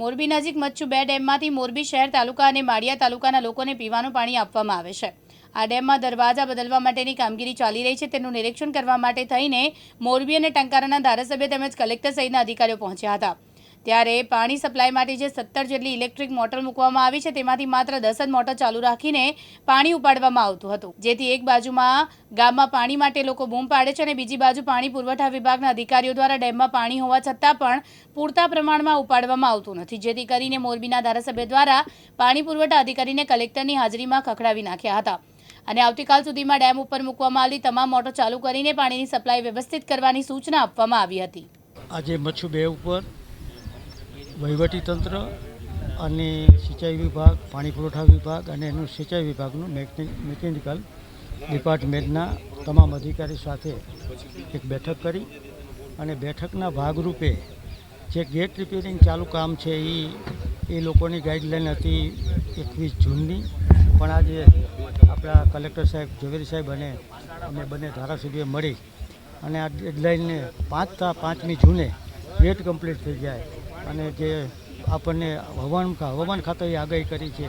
મોરબી નજીક મચ્છુ બે ડેમમાંથી મોરબી શહેર તાલુકા અને માળિયા તાલુકાના લોકોને પીવાનું પાણી આપવામાં આવે છે. આ ડેમમાં દરવાજા બદલવા માટેની કામગીરી ચાલી રહી છે. તેનું નિરીક્ષણ કરવા માટે થઈને મોરબી અને ટંકારાના ધારાસભ્ય તેમજ કલેક્ટર સહિતના અધિકારીઓ પહોંચ્યા હતા. ત્યારે પાણી સપ્લાય માટે જે સત્તર જેટલી ઇલેક્ટ્રિક મોટર મૂકવામાં આવી છે, તેમાંથી માત્ર દસ જ મોટર ચાલુ રાખીને પાણી ઉપાડવામાં આવતું હતું. જેથી એક બાજુમાં ગામમાં પાણી માટે લોકો બૂમ પાડે છે અને બીજી બાજુ પાણી પુરવઠા વિભાગના અધિકારીઓ દ્વારા ડેમમાં પાણી હોવા છતાં પણ પૂરતા પ્રમાણમાં ઉપાડવામાં આવતું નથી. જેથી કરીને મોરબીના ધારાસભ્ય દ્વારા પાણી પુરવઠા અધિકારીને કલેક્ટરની હાજરીમાં ખખડાવી નાખ્યા હતા. અને આવતીકાલ સુધીમાં ડેમ ઉપર મૂકવામાં આવેલી તમામ મોટર ચાલુ કરીને પાણીની સપ્લાય વ્યવસ્થિત કરવાની સૂચના આપવામાં આવી હતી. આજે મચ્છુ બે ઉપર વહીવટી તંત્ર અને સિંચાઈ વિભાગ, પાણી પુરવઠા વિભાગ અને એનું સિંચાઈ વિભાગનું મેકેનિ- મિકેનિકલ ડિપાર્ટમેન્ટના તમામ અધિકારી સાથે એક બેઠક કરી અને બેઠકના ભાગરૂપે જે ગેટ રિપેરિંગ ચાલુ કામ છે એ એ લોકોની ગાઈડલાઈન હતી એકવીસ જૂનની. પણ આજે આપણા કલેક્ટર સાહેબ ઝવેરી સાહેબ અને અમે બંને ધારાસભ્ય મળી અને આ ડેડલાઇનને પાંચ પાંચમી જૂને ગેટ કમ્પ્લીટ થઈ જાય. અને જે આપણને હવામાન હવામાન ખાતાએ આગાહી કરી છે,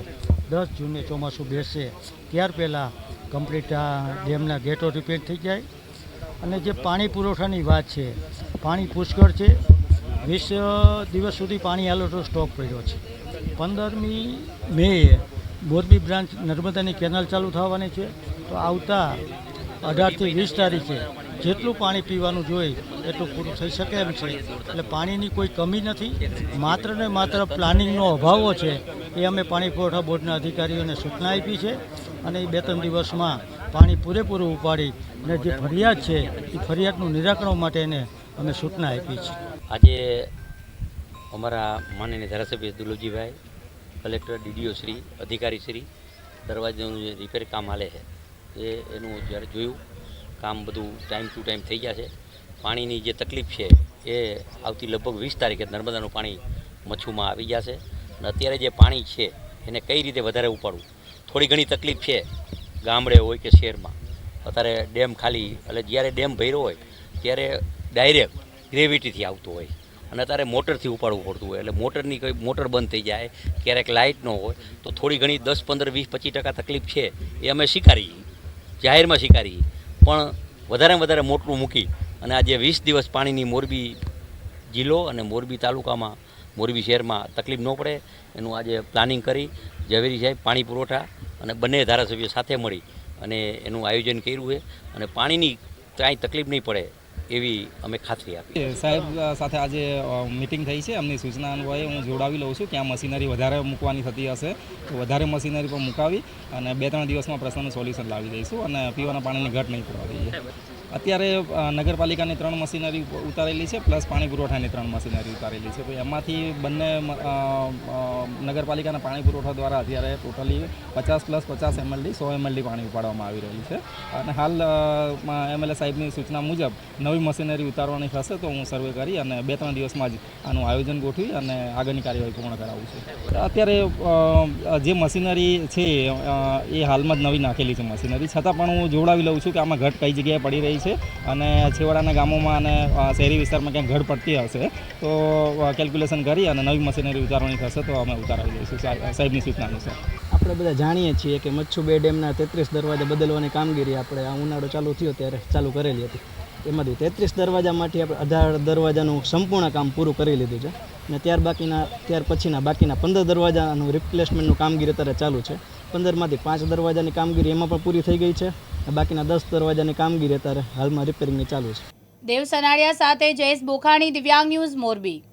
દસ જૂને ચોમાસું બેસશે ત્યાર પહેલાં કમ્પ્લીટ આ ડેમના ગેટો રિપેર થઈ જાય. અને જે પાણી પુરવઠાની વાત છે, પાણી પુષ્કળ છે. વીસ દિવસ સુધી પાણી આલોટો સ્ટોક પડ્યો છે. પંદરમી મેએ મોરબી બ્રાન્ચ નર્મદાની કેનાલ ચાલુ થવાની છે. તો આવતા અઢારથી વીસ તારીખે જેટલું પાણી પીવાનું જોઈએ, એટલું પૂરું થઈ શકે એમ છે. એટલે પાણીની કોઈ કમી નથી. માત્ર ને માત્ર પ્લાનિંગનો અભાવો છે એ અમે પાણી પુરવઠા બોર્ડના અધિકારીઓને સૂચના આપી છે અને એ બે ત્રણ દિવસમાં પાણી પૂરેપૂરું ઉપાડી અને જે ફરિયાદ છે, એ ફરિયાદનું નિરાકરણ માટે એને અમે સૂચના આપી છે. આજે અમારા માનનીય ધારાસભ્ય દુલુજીભાઈ, કલેક્ટર ડીડીઓ શ્રી, અધિકારી શ્રી, દરવાજાનું જે રિપેર કામ હાલે છે, એ એનું જ્યારે જોયું કામ બધું ટાઈમ ટુ ટાઈમ થઈ ગયા છે પાણીની જે તકલીફ છે, એ આવતી લગભગ વીસ તારીખે નર્મદાનું પાણી મચ્છુમાં આવી જશે. અને અત્યારે જે પાણી છે, એને કઈ રીતે વધારે ઉપાડવું? થોડી ઘણી તકલીફ છે, ગામડે હોય કે શહેરમાં. અત્યારે ડેમ ખાલી, એટલે જ્યારે ડેમ ભર્યો હોય, ત્યારે ડાયરેક્ટ ગ્રેવિટીથી આવતું હોય. અને અત્યારે મોટરથી ઉપાડવું પડતું હોય, એટલે મોટરની કોઈ મોટર બંધ થઈ જાય, ક્યારેક લાઇટ ન હોય, તો થોડી ઘણી દસ, પંદર, વીસ, પચીસ ટકા તકલીફ છે, એ અમે સ્વીકારી જાહેરમાં સ્વીકારી પણ વધારે વધારે મોટલું મૂકી અને આજે વીસ દિવસ પાણીની મોરબી જિલ્લો અને મોરબી તાલુકામાં, મોરબી શહેરમાં તકલીફ ન પડે. એનું આજે પ્લાનિંગ કરી ઝવેરી સાહેબ પાણી પુરવઠા અને બંને ધારાસભ્યો સાથે મળી અને એનું આયોજન કર્યું છે. અને પાણીની કાંઈ તકલીફ નહીં પડે. એવી અમે ખાતરી આપી. સાહેબ સાથે આજે મિટિંગ થઈ છે. એમની સૂચના અન્વયે હું જોડાવી લઉં છું ક્યાં મશીનરી વધારે મૂકવાની થતી હશે. તો વધારે મશીનરી પર મુકાવી અને બે ત્રણ દિવસમાં પ્રશ્નનું સોલ્યુશન લાવી દઈશું અને પીવાના પાણીની ઘટ નહીં કરવા દઈએ. અત્યારે નગરપાલિકાની ત્રણ મશીનરી ઉતારેલી છે, પ્લસ પાણી પુરવઠાની ત્રણ મશીનરી ઉતારેલી છે. તો એમાંથી બંને નગરપાલિકાના પાણી પુરવઠા દ્વારા અત્યારે ટોટલી પચાસ પ્લસ પચાસ એમએલડી સો એમએલડી પાણી ઉપાડવામાં આવી રહ્યું છે. અને હાલ એમએલએ સાહેબની સૂચના મુજબ નવી મશીનરી ઉતારવાની થશે, તો હું સર્વે કરી અને બે ત્રણ દિવસમાં જ આનું આયોજન ગોઠવી અને આગળની કાર્યવાહી પૂર્ણ કરાવું છું. અત્યારે જે મશીનરી છે એ હાલમાં જ નવી નાખેલી છે મશીનરી. છતાં પણ હું જોડાવી લઉં છું કે આમાં ઘટ કઈ જગ્યાએ પડી રહી છે અને છેવાડાના ગામોમાં અને શહેરી વિસ્તારમાં ક્યાંક ઘટ પડતી હશે તો કેલ્ક્યુલેશન કરી અને નવી મશીનરી ઉતારવાની થશે તો અમે ઉતારાવી દઈશું સાહેબ- સાહેબની સૂચના અનુસાર. આપણે બધા જાણીએ છીએ કે મચ્છુ બે ડેમના તેત્રીસ દરવાજા બદલવાની કામગીરી આપણે, આ ઉનાળો ચાલુ થયો ત્યારે ચાલુ કરેલી હતી. એમાંથી તેત્રીસ દરવાજામાંથી આપણે અઢાર દરવાજાનું સંપૂર્ણ કામ પૂરું કરી લીધું છે. અને ત્યાર બાકીના, ત્યાર પછીના બાકીના પંદર દરવાજાનું રિપ્લેસમેન્ટનું કામગીરી અત્યારે ચાલુ છે. પંદરમાંથી પાંચ દરવાજાની કામગીરી એમાં પણ પૂરી થઈ ગઈ છે. બાકીના દસ દરવાજાની કામગીરી અત્યારે હાલમાં રિપેરિંગની ચાલુ છે. દેવ સનાડિયા સાથે જયેશ બોખાણી, દિવ્યાંગ ન્યૂઝ મોરબી.